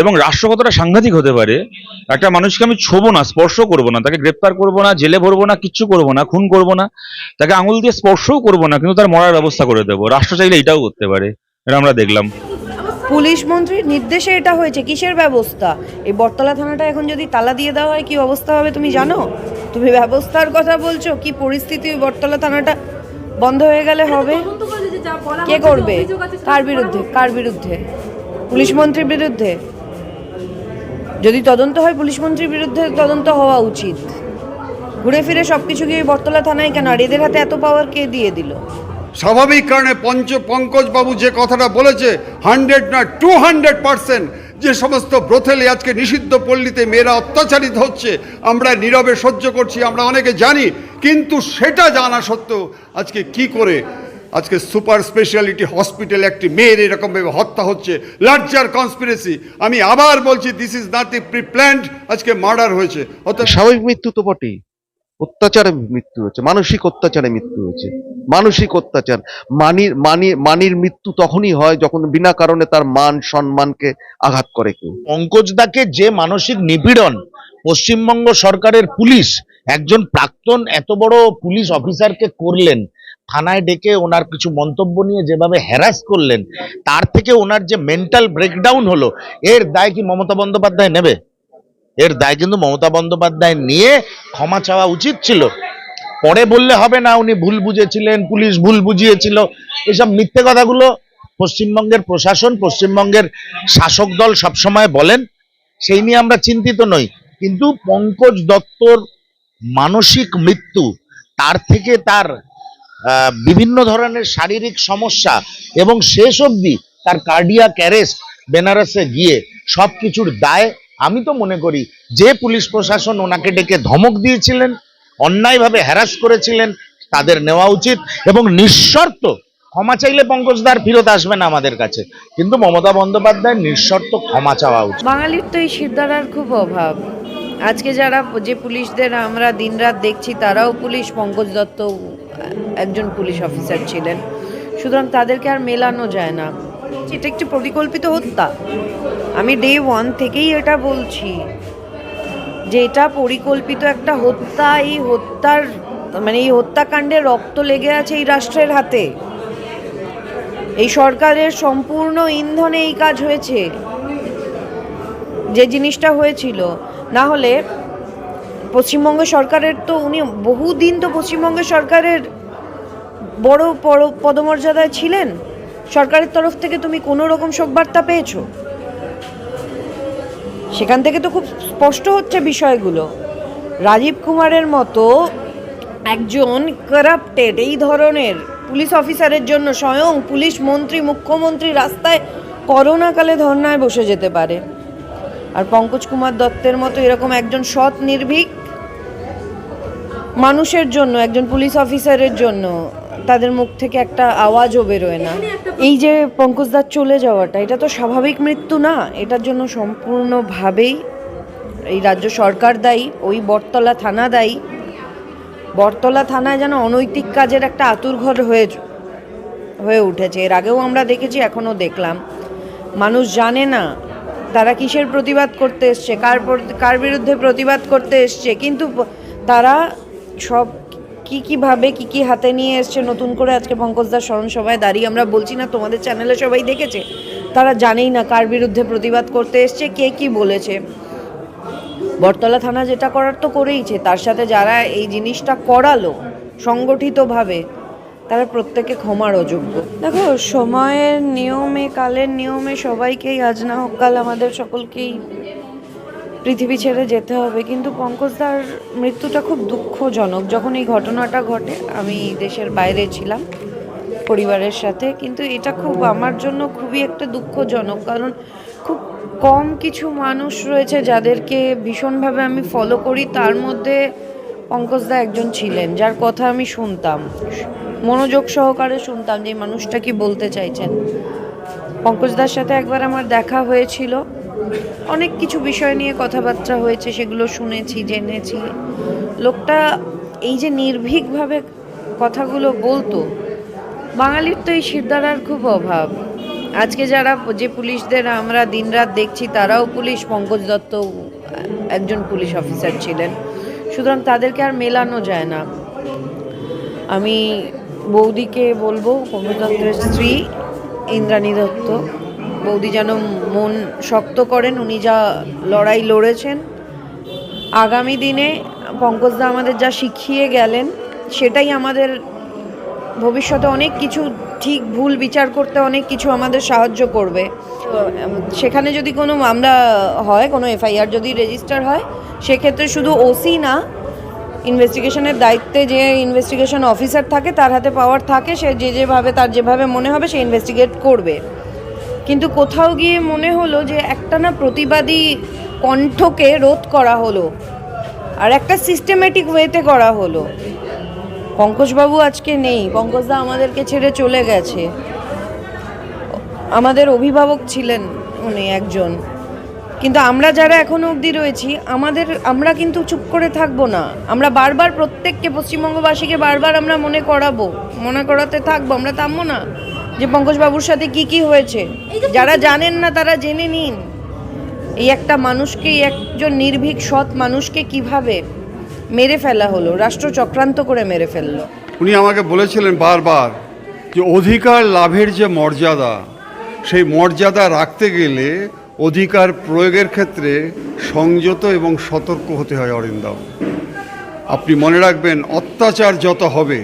এবং রাষ্ট্র কতটা সাংঘাতিক হতে পারে একটা মানুষকে আমি ছোবো না স্পর্শ করব না তাকে গ্রেপ্তার করব না জেলে ভরবো না কিচ্ছু করব না খুন করব না তাকে আঙুল দিয়ে স্পর্শও করব না কিন্তু তার মরার ব্যবস্থা করে দেবো। রাষ্ট্র চাইলে এটাও করতে পারে এটা আমরা দেখলাম। পুলিশ মন্ত্রীর নির্দেশে এটা হয়েছে কিসের ব্যবস্থা? এই বটতলা থানাটা এখন যদি তালা দিয়ে দেওয়া হয় কি অবস্থা হবে তুমি জানো? তুমি ব্যবস্থার কথা বলছো কি পরিস্থিতি ওই বটতলা থানাটা বন্ধ হয়ে গেলে হবে? কে করবে? কার বিরুদ্ধে? কার বিরুদ্ধে? পুলিশ মন্ত্রীর বিরুদ্ধে? যদি তদন্ত হয় পুলিশ মন্ত্রীর বিরুদ্ধে, তদন্ত হওয়া উচিত। ঘুরে ফিরে সব কিছু গিয়ে বটতলা থানায় কেন? আর এদের হাতে এত পাওয়ার কে দিয়ে দিল? স্বাভাবিক কারণে পঞ্চ পঙ্কজবাবু যে কথাটা বলেছে হান্ড্রেড না টু হান্ড্রেড পার্সেন্ট যে সমস্ত ব্রথেলে আজকে নিষিদ্ধ পল্লীতে মেয়েরা অত্যাচারিত হচ্ছে, আমরা নীরবে সহ্য করছি, আমরা অনেকে জানি, কিন্তু সেটা জানা সত্ত্বেও আজকে কি করে আজকে সুপার স্পেশালিটি হসপিটালে একটি মেয়ের এরকমভাবে হত্যা হচ্ছে লার্জার কনস্পিরেসি আমি আবার বলছি this is not the pre planned আজকে মার্ডার হয়েছে। অর্থাৎ স্বাভাবিক মৃত্যু তো বটেই। অত্যাচারে মৃত্যু হয়েছে মানসিক অত্যাচারে মৃত্যু হয়েছে। মানসিক অত্যাচার মানির মানি মানির মৃত্যু তখনই হয় যখন বিনা কারণে তার মান সম্মানকে আঘাত করে কেউ। পঙ্কজদাকে যে মানসিক নিপীড়ন পশ্চিমবঙ্গ সরকারের পুলিশ একজন প্রাক্তন এত বড় পুলিশ অফিসারকে করলেন থানায় ডেকে ওনার কিছু মন্তব্য নিয়ে যেভাবে হ্যারাস করলেন, তার থেকে ওনার যে মেন্টাল ব্রেকডাউন হলো, এর দায় কি মমতা বন্দ্যোপাধ্যায় নেবে? এর দায় কিন্তু মমতা বন্দ্যোপাধ্যায় নিয়ে ক্ষমা চাওয়া উচিত ছিল। পরে বললে হবে না, উনি ভুল বুঝেছিলেন, পুলিশ ভুল বুঝিয়েছিল। এসব মিথ্যে কথাগুলো পশ্চিমবঙ্গের প্রশাসন, পশ্চিমবঙ্গের শাসক দল সবসময় বলেন। সেই নিয়ে আমরা চিন্তিত নই। কিন্তু পঙ্কজ দত্তর মানসিক মৃত্যু, তার থেকে তার বিভিন্ন ধরনের শারীরিক সমস্যা এবং শেষ অবধি তার কার্ডিয়াক অ্যারেস্ট বেনারসে গিয়ে সব কিছুর দায় আমি তো মনে করি যে পুলিশ প্রশাসন ওনাকে ডেকে ধমক দিয়েছিলেন, অন্যায়ভাবে হ্যারাস করেছিলেন, তাদের নেওয়া উচিত এবং নিঃশর্ত, ক্ষমা চাইলে পঙ্কজদার ফিরত আসবে না আমাদের কাছে। কিন্তু মমতা বন্দ্যোপাধ্যায় নিঃশর্ত ক্ষমা চাওয়া উচিত। বাঙালির তো এই শিরদাঁড়ার খুব অভাব। আজকে যারা যে পুলিশদের আমরা দিনরাত দেখছি, তারাও পুলিশ, পঙ্কজ দত্ত একজন পুলিশ অফিসার ছিলেন। সুতরাং তাদেরকে আর মেলানো যায় না। এটা একটি পরিকল্পিত হত্যা। আমি ডে ওয়ান থেকেই এটা বলছি যে এটা পরিকল্পিত একটা হত্যা। এই হত্যার মানে এই হত্যাকাণ্ডে রক্ত লেগে আছে এই রাষ্ট্রের হাতে। এই সরকারের সম্পূর্ণ ইন্ধনে এই কাজ হয়েছে। যে জিনিসটা হয়েছিল, না হলে পশ্চিমবঙ্গ সরকারের তো উনি বহুদিন তো পশ্চিমবঙ্গ সরকারের বড় পদমর্যাদায় ছিলেন। সরকারের তরফ থেকে তুমি কোনো রকম শোকবার্তা পেয়েছ? সেখান থেকে তো খুব স্পষ্ট হচ্ছে বিষয়গুলো। রাজীব কুমারের মতো একজন কারাপ্টেড এই ধরনের পুলিশ অফিসারের জন্য স্বয়ং পুলিশ মন্ত্রী, মুখ্যমন্ত্রী রাস্তায় করোনাকালে ধর্নায় বসে যেতে পারে। আর পঙ্কজ কুমার দত্তের মতো এরকম একজন সৎ, নির্ভীক মানুষের জন্য, একজন পুলিশ অফিসারের জন্য তাদের মুখ থেকে একটা আওয়াজও বেরোয় না। এই যে পঙ্কজদার চলে যাওয়াটা, এটা তো স্বাভাবিক মৃত্যু না। এটার জন্য সম্পূর্ণভাবেই এই রাজ্য সরকার দায়ী, ওই বটতলা থানা দায়ী। বটতলা থানায় যেন অনৈতিক কাজের একটা আতুরঘর হয়ে হয়ে উঠেছে। এর আগেও আমরা দেখেছি, এখনও দেখলাম। মানুষ জানে না তারা কিসের প্রতিবাদ করতে এসছে, কার কার বিরুদ্ধে প্রতিবাদ করতে এসছে। কিন্তু তারা সব কি কীভাবে কি কি হাতে নিয়ে এসছে নতুন করে আজকে পঙ্কজদার স্মরণ সভায় দাঁড়িয়ে আমরা বলছি না, তোমাদের চ্যানেলে সবাই দেখেছে? তারা জানেই না কার বিরুদ্ধে প্রতিবাদ করতে এসছে, কে কি বলেছে। বটতলা থানা যেটা করার তো করেইছে, তার সাথে যারা এই জিনিসটা করালো, সংগঠিতভাবে, তারা প্রত্যেকে ক্ষমার অযোগ্য। দেখো, সময়ের নিয়মে, কালের নিয়মে সবাইকেই আজ না হোক কাল আমাদের সকলকেই পৃথিবী ছেড়ে যেতে হবে। কিন্তু পঙ্কজদার মৃত্যুটা খুব দুঃখজনক। যখন এই ঘটনাটা ঘটে, আমি দেশের বাইরে ছিলাম, পরিবারের সাথে। কিন্তু এটা খুব আমার জন্য খুবই একটা দুঃখজনক। কারণ খুব কম কিছু মানুষ রয়েছে যাদেরকে ভীষণভাবে আমি ফলো করি। তার মধ্যে পঙ্কজদা একজন ছিলেন, যার কথা আমি শুনতাম। মনোযোগ সহকারে শুনতাম যে মানুষটা কি বলতে চাইছেন। পঙ্কজদার সাথে একবার আমার দেখা হয়েছিল। অনেক কিছু বিষয় নিয়ে কথাবার্তা হয়েছে, সেগুলো শুনেছি, জেনেছি। লোকটা এই যে নির্ভীকভাবে কথাগুলো বলতো, বাঙালির তো এই শিরদাঁড়ার খুব অভাব। আজকে যারা যে পুলিশদের আমরা দিনরাত দেখছি, তারাও পুলিশ, পঙ্কজ দত্ত একজন পুলিশ অফিসার ছিলেন। সুতরাং তাদেরকে আর মেলানো যায় না। আমি বৌদিকে বলব, পঙ্কজ দত্তের স্ত্রী, ইন্দ্রাণী দত্ত। বৌদি যেন মন শক্ত করেন, উনি যা লড়াই লড়েছেন। আগামী দিনে পঙ্কজদা আমাদের যা শিখিয়ে গেলেন, সেটাই আমাদের ভবিষ্যতে অনেক কিছু ঠিক ভুল বিচার করতে অনেক কিছু আমাদের সাহায্য করবে। সেখানে যদি কোনো মামলা হয়, কোনো এফআইআর যদি রেজিস্টার হয়, সেক্ষেত্রে শুধু ওসি না, ইনভেস্টিগেশনের দায়িত্বে যে ইনভেস্টিগেশন অফিসার থাকে, তার হাতে পাওয়ার থাকে, সে যে যেভাবে, তার যেভাবে মনে হবে, সে ইনভেস্টিগেট করবে। কিন্তু কোথাও গিয়ে মনে হলো যে একটা না প্রতিবাদী কণ্ঠকে রোধ করা হলো আর একটা সিস্টেমেটিক ওয়েতে করা হলো। পঙ্কজবাবু আজকে নেই, পঙ্কজদা আমাদেরকে ছেড়ে চলে গেছে। আমাদের অভিভাবক ছিলেন উনি একজন। কিন্তু আমরা যারা এখনও অবধি রয়েছি, আমাদের, আমরা কিন্তু চুপ করে থাকব না। আমরা বারবার প্রত্যেককে, পশ্চিমবঙ্গবাসীকে বারবার আমরা মনে করাবো, মনে করাতে থাকব, আমরা থামবো না। যে পঙ্কজবাবুর সাথে কি কি হয়েছে? যারা জানেন না তারা জেনে নিন। এই একটা মানুষকে একজন নির্ভীক সৎ মানুষকে কীভাবে মেরে ফেলা হলো রাষ্ট্র চক্রান্ত করে মেরে ফেলল। উনি আমাকে বলেছিলেন বারবার যে অধিকার লাভের যে মর্যাদা সেই মর্যাদা রাখতে গেলে অধিকার প্রয়োগের ক্ষেত্রে সংযত এবং সতর্ক হতে হয় অরিন্দম। আপনি মনে রাখবেন অত্যাচার যত হবে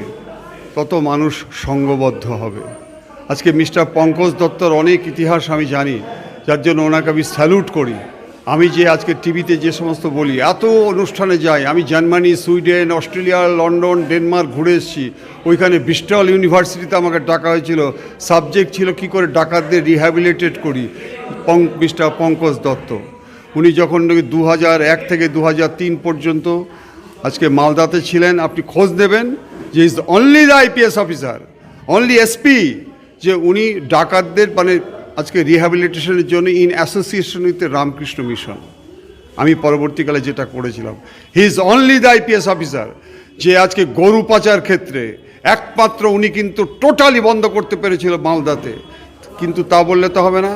তত মানুষ সঙ্গবদ্ধ হবে। আজকে মিস্টার পঙ্কজ দত্তর অনেক ইতিহাস আমি জানি, যার জন্য ওনাকে আমি স্যালুট করি। আমি যে আজকে টিভিতে যে সমস্ত বলি, এত অনুষ্ঠানে যাই, আমি Germany, Sweden, Australia, London, Denmark ঘুরে এসেছি। ওইখানে বিস্টল ইউনিভার্সিটিতে আমাকে ডাকা হয়েছিল। সাবজেক্ট ছিল কি করে ডাকাতদের রিহ্যাবিলিটেট করি, পং, মিস্টার পঙ্কজ দত্ত। উনি যখন দু হাজার এক থেকে দু হাজার তিন পর্যন্ত আজকে মালদাতে ছিলেন, আপনি খোঁজ দেবেন যে is only the IPS officer only SP যে উনি ডাকাতদের মানে আজকে রিহ্যাবিলিটেশনের জন্য in association with Ramakrishna Mission আমি পরবর্তীকালে যেটা করেছিলাম। He is only the IPS officer যে আজকে গরু পাচার ক্ষেত্রে একমাত্র উনি কিন্তু টোটালি বন্ধ করতে পেরেছিল মালদাতে। কিন্তু তা বললে তো হবে না।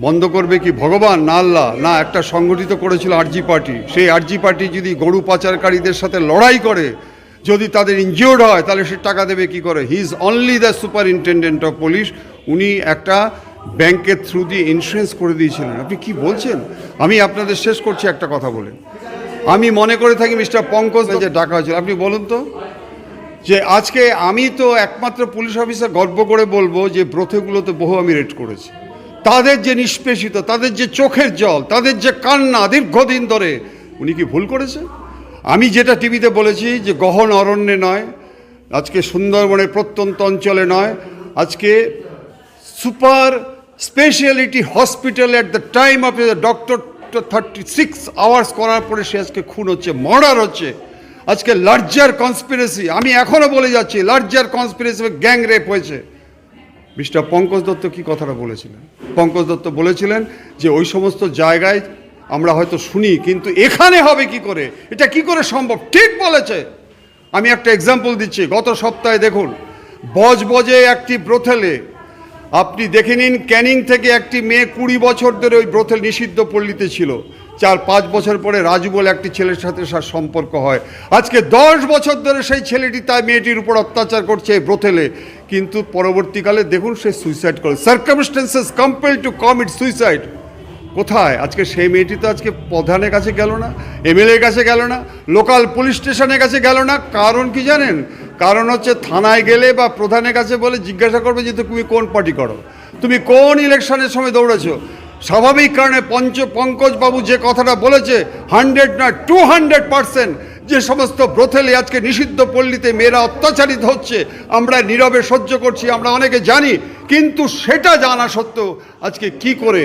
বন্ধ করবে কি ভগবান? না আল্লাহ, না, একটা সংগঠিত করেছিল আরজি পার্টি। সেই আরজি পার্টি যদি গরু পাচারকারীদের সাথে লড়াই করে যদি তাদের ইনজিওর্ড হয়, তাহলে সে টাকা দেবে কি করে? He is only the superintendent of police উনি একটা ব্যাংকের থ্রু দিয়ে ইন্স্যুরেন্স করে দিয়েছিলেন। আপনি কি বলছেন? আমি আপনাদের শেষ করছি একটা কথা বলে আমি মনে করে থাকি মিস্টার পঙ্কজ যে ডাকা হয়েছিল। আপনি বলুন তো, যে আজকে আমি তো একমাত্র পুলিশ অফিসার গর্ব করে বলব যে ব্রথেগুলোতে বহু আমি রেড করেছি। তাদের যে নিষ্পেষিত, তাদের যে চোখের জল, তাদের যে কান্না দীর্ঘদিন ধরে, উনি কি ভুল করেছে? আমি যেটা টিভিতে বলেছি যে গহন অরণ্যে নয়, আজকে সুন্দরবনের প্রত্যন্ত অঞ্চলে নয়, আজকে super speciality hospital at the time of the doctor thirty six hours করার পরে সে আজকে খুন হচ্ছে মার্ডার হচ্ছে। আজকে লার্জার কনস্পিরেসি আমি এখনও বলে যাচ্ছি লার্জার কনস্পিরেসি গ্যাং রেপ হয়েছে। মিস্টার পঙ্কজ দত্ত কি কথাটা বলেছিলেন? পঙ্কজ দত্ত বলেছিলেন যে ওই সমস্ত জায়গায় আমরা হয়তো শুনি, কিন্তু এখানে হবে কি করে? এটা কি করে সম্ভব? ঠিক বলেছে। আমি একটা এক্সাম্পল দিচ্ছি, গত সপ্তাহে দেখুন, বজবজে একটি ব্রোথেলে, আপনি দেখে নিন, ক্যানিং থেকে একটি মেয়ে কুড়ি বছর ধরে ওই ব্রোথেল নিষিদ্ধ পল্লীতে ছিল। চার, পাঁচ বছর পরে রাজু বলে একটি ছেলের সাথে তার সম্পর্ক হয়। আজকে দশ বছর ধরে সেই ছেলেটি তার মেয়েটির উপর অত্যাচার করছে এই ব্রোথেলে। কিন্তু পরবর্তীকালে দেখুন, সে সুইসাইড করে circumstances compel to commit suicide কোথায়? আজকে সেই মেয়েটি তো আজকে প্রধানের কাছে গেল না, এমএলএর কাছে গেল না, লোকাল পুলিশ স্টেশনের কাছে গেল না। কারণ কি জানেন? কারণ হচ্ছে থানায় গেলে বা প্রধানের কাছে বলে জিজ্ঞাসা করবে যে তুমি কোন পার্টি করো। তুমি কোন ইলেকশনের সময় দৌড়েছো? স্বাভাবিক কারণে পঞ্চ পঙ্কজ বাবু যে কথাটা বলেছে হান্ড্রেড না টু হান্ড্রেড পার্সেন্ট যে সমস্ত ব্রথেলে আজকে নিষিদ্ধ পল্লীতে মেয়েরা অত্যাচারিত হচ্ছে, আমরা নীরবে সহ্য করছি, আমরা অনেকে জানি, কিন্তু সেটা জানা সত্ত্বেও আজকে কি করে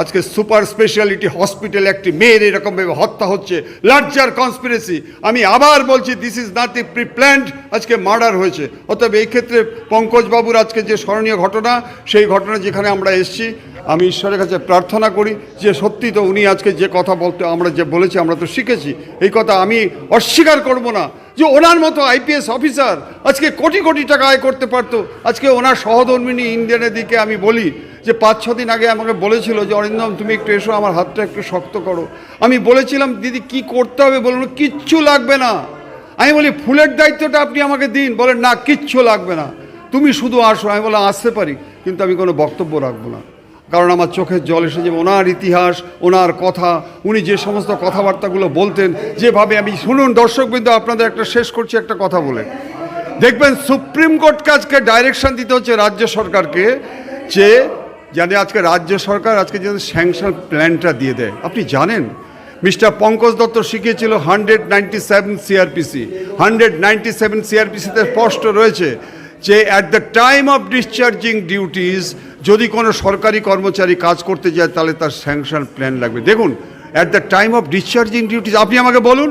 আজকে সুপার স্পেশালিটি হসপিটাল একটি মেয়ের এরকমভাবে হত্যা হচ্ছে লার্জার কনস্পিরেসি আমি আবার বলছি this is not a pre planned আজকে মার্ডার হয়েছে। অতএব এই ক্ষেত্রে পঙ্কজবাবুর আজকে যে স্মরণীয় ঘটনা, সেই ঘটনা যেখানে আমরা এসেছি, আমি ঈশ্বরের কাছে প্রার্থনা করি যে সত্যি তো উনি আজকে যে কথা বলতে, আমরা যে বলেছি, আমরা তো শিখেছি। এই কথা আমি অস্বীকার করব না যে ওনার মতো আইপিএস অফিসার আজকে কোটি কোটি টাকা আয় করতে পারতো। আজকে ওনার সহধর্মিনী ইন্ডিয়ানের দিকে আমি বলি যে পাঁচ, ছ দিন আগে আমাকে বলেছিল যে, অরিন্দম, তুমি একটু এসো, আমার হাতটা একটু শক্ত করো। আমি বলেছিলাম, দিদি, কি করতে হবে বলুন, কিচ্ছু লাগবে না। আমি বলি, ফুলের দায়িত্বটা আপনি আমাকে দিন। বলেন না, কিচ্ছু লাগবে না। তুমি শুধু আসো। আমি বললাম, আসতে পারি, কিন্তু আমি কোনো বক্তব্য রাখব না। কারণ আমার চোখের জল এসে যাবে, ওনার ইতিহাস, ওনার কথা, উনি যে সমস্ত কথাবার্তাগুলো বলতেন, যেভাবে আমি, শুনুন দর্শকবৃন্দ, আপনাদের একটা শেষ করছি একটা কথা বলে। দেখবেন, সুপ্রিম কোর্টকে আজকে ডাইরেকশন দিতে হচ্ছে রাজ্য সরকারকে, যে জানে আজকে রাজ্য সরকার আজকে যেন স্যাংশন প্ল্যানটা দিয়ে দেয়। আপনি জানেন? Mister Pankaj Dutta শিখিয়েছিল hundred ninety seven CRPC hundred ninety seven সিআরপিসিতে স্পষ্ট রয়েছে যে at the time of discharging duties যদি কোনো সরকারি কর্মচারী কাজ করতে যায়, তাহলে তার স্যাংশন প্ল্যান লাগবে। দেখুন at the time of discharging duties আপনি আমাকে বলুন?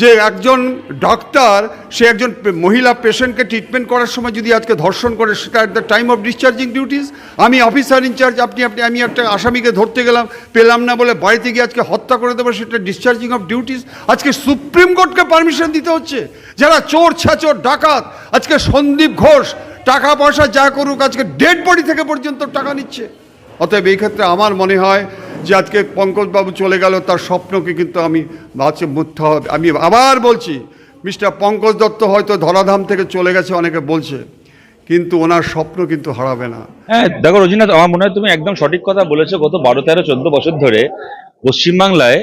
যে একজন ডাক্তার, সে একজন মহিলা পেশেন্টকে ট্রিটমেন্ট করার সময় যদি আজকে ধর্ষণ করে, সেটা at the time of discharging duties আমি অফিসার ইনচার্জ আপনি আপনি, আমি একটা আসামিকে ধরতে গেলাম, পেলাম না বলে বাড়িতে গিয়ে আজকে হত্যা করে দেবো, সেটা ডিসচার্জিং অফ ডিউটিস আজকে সুপ্রিম কোর্টকে পারমিশন দিতে হচ্ছে। যারা চোর, ছাচোর, ডাকাত, আজকে সন্দীপ ঘোষ টাকা পয়সা যা করুক, আজকে ডেড বডি থেকে পর্যন্ত টাকা নিচ্ছে। অতএব এই ক্ষেত্রে আমার মনে হয় যে আজকে পঙ্কজবাবু চলে গেল, তার স্বপ্নকে কিন্তু আমি ভাবছি মিথ্যা হবে। আমি আবার বলছি, মিস্টার পঙ্কজ দত্ত হয়তো ধরাধাম থেকে চলে গেছে, অনেকে বলছে, কিন্তু ওনার স্বপ্ন কিন্তু হারাবে না। হ্যাঁ দেখো রজিনাথ আমার মনে হয় তুমি একদম সঠিক কথা বলেছ, গত বারো তেরো, চোদ্দ বছর ধরে পশ্চিমবাংলায়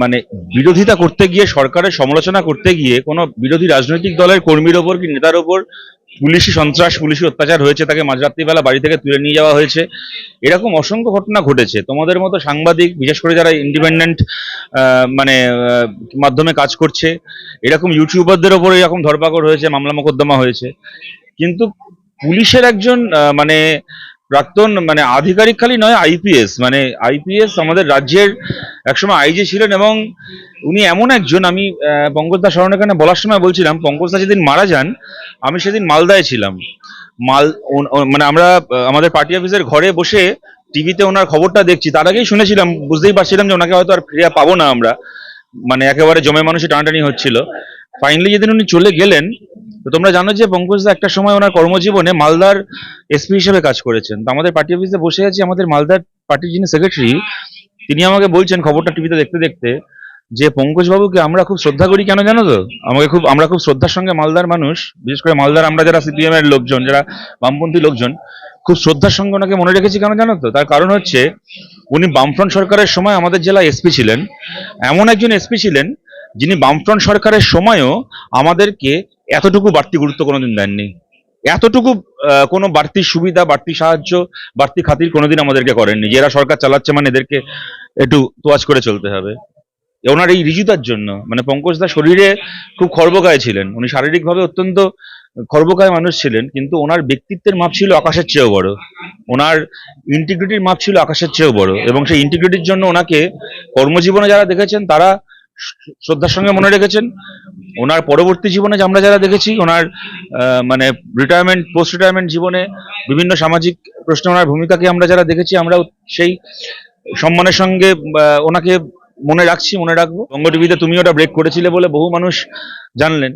মানে বিরোধিতা করতে গিয়ে, সরকারের সমালোচনা করতে গিয়ে কোনো বিরোধী রাজনৈতিক দলের কর্মীর ওপর কি নেতার ওপর পুলিশি সন্ত্রাস, পুলিশি অত্যাচার হয়েছে তাকে মাঝরাত্রিবেলা বাড়ি থেকে তুলে নিয়ে যাওয়া হয়েছে? এরকম অসংখ্য ঘটনা ঘটেছে। তোমাদের মতো সাংবাদিক, বিশেষ করে যারা ইন্ডিপেন্ডেন্ট মানে মাধ্যমে কাজ করছে, এরকম ইউটিউবারদের ওপর এরকম ধরপাকড় হয়েছে, মামলা মোকদ্দমা হয়েছে। কিন্তু পুলিশের একজন মানে প্রাক্তন মানে আধিকারিক খালি নয় আইপিএস মানে আইপিএস আমাদের রাজ্যের একসময় আইজি ছিলেন এবং উনি এমন একজন, আমি পঙ্কজদা স্মরণ এখানে বলার সময় বলছিলাম, পঙ্কজদা যেদিন মারা যান, আমি সেদিন মালদায় ছিলাম। মাল মানে আমরা আমাদের পার্টি অফিসের ঘরে বসে টিভিতে ওনার খবরটা দেখছি। তার আগেই শুনেছিলাম, বুঝতেই পারছিলাম যে ওনাকে হয়তো আর ফিরে পাবো না আমরা। মানে একেবারে জমে মানুষের টানাটানি হচ্ছিল। ফাইনালি যেদিন উনি চলে গেলেন তোমরা জানো যে পঙ্কজদা একটা সময় ওনার কর্মজীবনে মালদার এসপি হিসেবে কাজ করেছেন। তো আমাদের পার্টি অফিসে বসে আছি, আমাদের মালদার পার্টির যিনি সেক্রেটারি তিনি আমাকে বলছেন খবরটা টিভিতে দেখতে দেখতে যে পঙ্কজ বাবুকে আমরা খুব শ্রদ্ধা করি কেন জানো তো? আমাকে খুব, আমরা খুব শ্রদ্ধার সঙ্গে মালদার মানুষ, বিশেষ করে মালদার আমরা যারা সিপিএম এর লোকজন, যারা বামপন্থী লোকজন, খুব শ্রদ্ধার সঙ্গে ওনাকে মনে রেখেছি কেন জানো তো? তার কারণ হচ্ছে উনি বামফ্রন্ট সরকারের সময় আমাদের জেলা এসপি ছিলেন। এমন একজন এসপি ছিলেন যিনি বামফ্রন্ট সরকারের সময়ও আমাদেরকে এতটুকু বাড়তি গুরুত্ব কোনোদিন দেননি। এতটুকু কোনো বাড়তি সুবিধা, বাড়তি সাহায্য, বাড়তি খাতির কোনোদিন আমাদেরকে করেননি। যে এরা সরকার চালাচ্ছে মানে এদেরকে একটু তোয়াজ করে চলতে হবে। ওনার এই রিজুতার জন্য মানে পঙ্কজ দা শরীরে খুব খর্বকায় ছিলেন। উনি শারীরিকভাবে অত্যন্ত খর্বকায় মানুষ ছিলেন, কিন্তু ওনার ব্যক্তিত্বের মাপ ছিল আকাশের চেয়েও বড়। ওনার ইন্টিগ্রিটির মাপ ছিল আকাশের চেয়েও বড়। এবং সেই ইন্টিগ্রিটির জন্য ওনাকে কর্মজীবনে যারা দেখেছেন, তারা শ্রদ্ধার সঙ্গে মনে রেখেছেন। ওনার পরবর্তী জীবনে যে আমরা যারা দেখেছি, ওনার মানে রিটায়ারমেন্ট পোস্ট রিটায়ারমেন্ট জীবনে বিভিন্ন সামাজিক প্রশ্নে ওনার ভূমিকাকে আমরা যারা দেখেছি, আমরা সেই সম্মানের সঙ্গে ওনাকে মনে রাখছি, মনে রাখব। বঙ্গ টিভিতে তুমি ওটা ব্রেক করেছিলে বলে বহু মানুষ জানলেন।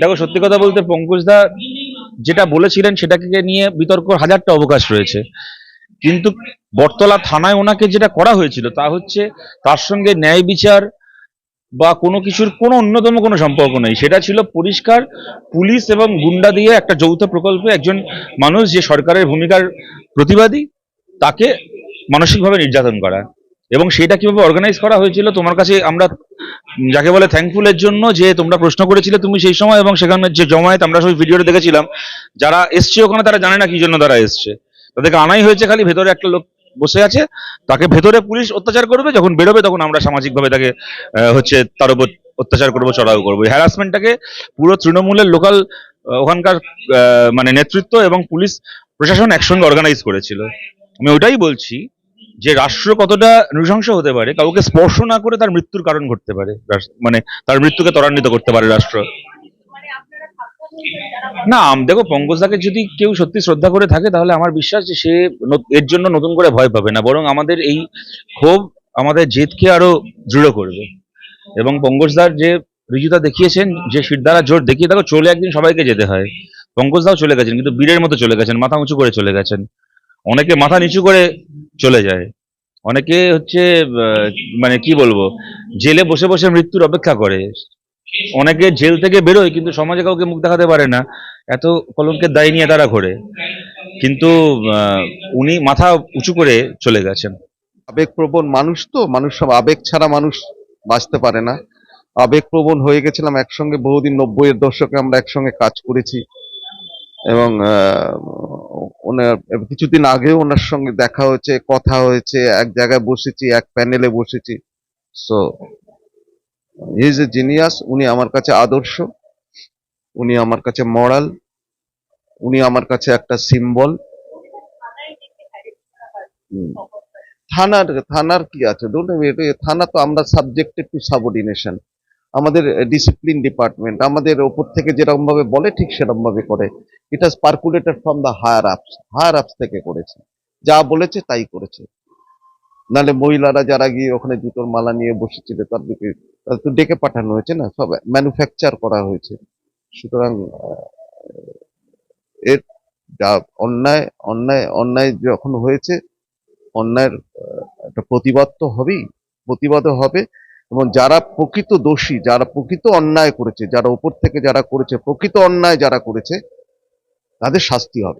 দেখো, সত্যি কথা বলতে পঙ্কজদা যেটা বলেছিলেন, সেটাকে নিয়ে বিতর্ক হাজারটা অবকাশ রয়েছে। কিন্তু বটতলা থানায় ওনাকে যেটা করা হয়েছিল, তা হচ্ছে তার সঙ্গে ন্যায় বিচার বা কোনো কিছুর কোনো অন্যতম কোনো সম্পর্ক নেই। সেটা ছিল পরিষ্কার পুলিশ এবং গুন্ডা দিয়ে একটা যৌথ প্রকল্পে একজন মানুষ যে সরকারের ভূমিকার প্রতিবাদী, তাকে মানসিকভাবে নির্যাতন করা। এবং সেটা কীভাবে অর্গানাইজ করা হয়েছিল, তোমার কাছে আমরা যাকে বলে থ্যাঙ্কফুলের জন্য যে তোমরা প্রশ্ন করেছিলে তুমি সেই সময় এবং সেখানে যে জমায়েত আমরা সবাই ভিডিওটা দেখেছিলাম, যারা এসছে ওখানে তারা জানে না কি জন্য তারা এসছে। তাদেরকে আনাই হয়েছে খালি, ভেতরে একটা লোক বসে আছে, তাকে ভেতরে পুলিশ অত্যাচার করবে, যখন বেরোবে তখন আমরা সামাজিকভাবে তাকে হচ্ছে তার উপর অত্যাচার করব, চড়াও করব। হ্যারাসমেন্টটাকে পুরো তৃণমূলের লোকাল ওখানকার মানে নেতৃত্ব এবং পুলিশ প্রশাসন একসঙ্গে অর্গানাইজ করেছিল। আমি ওটাই বলছি যে রাষ্ট্র কতটা নৃশংস হতে পারে, কাউকে স্পর্শ না করে তার মৃত্যুর কারণ ঘটতে পারে মানে তার মৃত্যুকে ত্বরান্বিত করতে পারে রাষ্ট্র। না দেখো, পঙ্কজদাকে যদি কেউ সত্যি শ্রদ্ধা করে থাকে, তাহলে আমার বিশ্বাস যে সে এর জন্য নতুন করে ভয় পাবে না, বরং আমাদের এই ক্ষোভ আমাদের জেদকে আরও দৃঢ় করবে। এবং পঙ্কজদার যে ঋজুতা দেখিয়েছেন, যে শিরদারা জোর, দেখিয়ে দেখো, চলে একদিন সবাইকে যেতে হয়। পঙ্কজদাও চলে গেছেন, কিন্তু বীরের মতো চলে গেছেন, মাথা উঁচু করে চলে গেছেন। অনেকে মাথা নিচু করে চলে যায়। অনেকে হচ্ছে মানে কি বলব, জেলে বসে বসে মৃত্যুর অপেক্ষা করে। অনেকে জেল থেকে বেরোয়, কিন্তু সমাজে কাউকে মুখ দেখাতে পারে না। এত কলঙ্কের দায় নিয়ে তারা ঘোরে। কিন্তু উনি মাথা উঁচু করে চলে গেছেন। আবেগপ্রবণ মানুষ তো, মানুষ সব আবেগ ছাড়া মানুষ বাঁচতে পারে না। আবেগপ্রবণ হয়ে গেছিলাম একসঙ্গে, বহুদিন নব্বইয়ের দশকে আমরা একসঙ্গে কাজ করেছি। এবং ওনার, কিছুদিন আগেও ওনার সঙ্গে দেখা হয়েছে, কথা হয়েছে, এক জায়গায় বসেছি, এক প্যানেলে বসেছি। সো ইজ এ জিনিয়াস উনি আমার কাছে আদর্শ, উনি আমার কাছে মরাল উনি আমার কাছে একটা সিম্বল থানার থানার কি আছে? ধরুন থানা তো আমরা সাবজেক্টেড টু সাবঅর্ডিনেশন আমাদের ডিসিপ্লিন ডিপার্টমেন্ট আমাদের ওপর থেকে যেরকম ভাবে বলে, ঠিক সেরকম ভাবে করে। It has percolated from the higher ups higher ups থেকে করেছে। যা বলেছে, তাই করেছে। নালে মহিলারা যারা গিয়ে ওখানে জুতোর মালা নিয়ে বসেছিল তার দিকে তো ডেকে পাঠানো হয়েছে না, সব ম্যানুফ্যাকচার করা হয়েছে। সুতরাং এর যা অন্যায় অন্যায় অন্যায় যখন হয়েছে, অন্যায়ের একটা প্রতিবাদ তো হবেই, প্রতিবাদও হবে। এবং যারা প্রকৃত দোষী, যারা প্রকৃত অন্যায় করেছে, যারা উপর থেকে যারা করেছে, প্রকৃত অন্যায় যারা করেছে, তাদের শাস্তি হবে।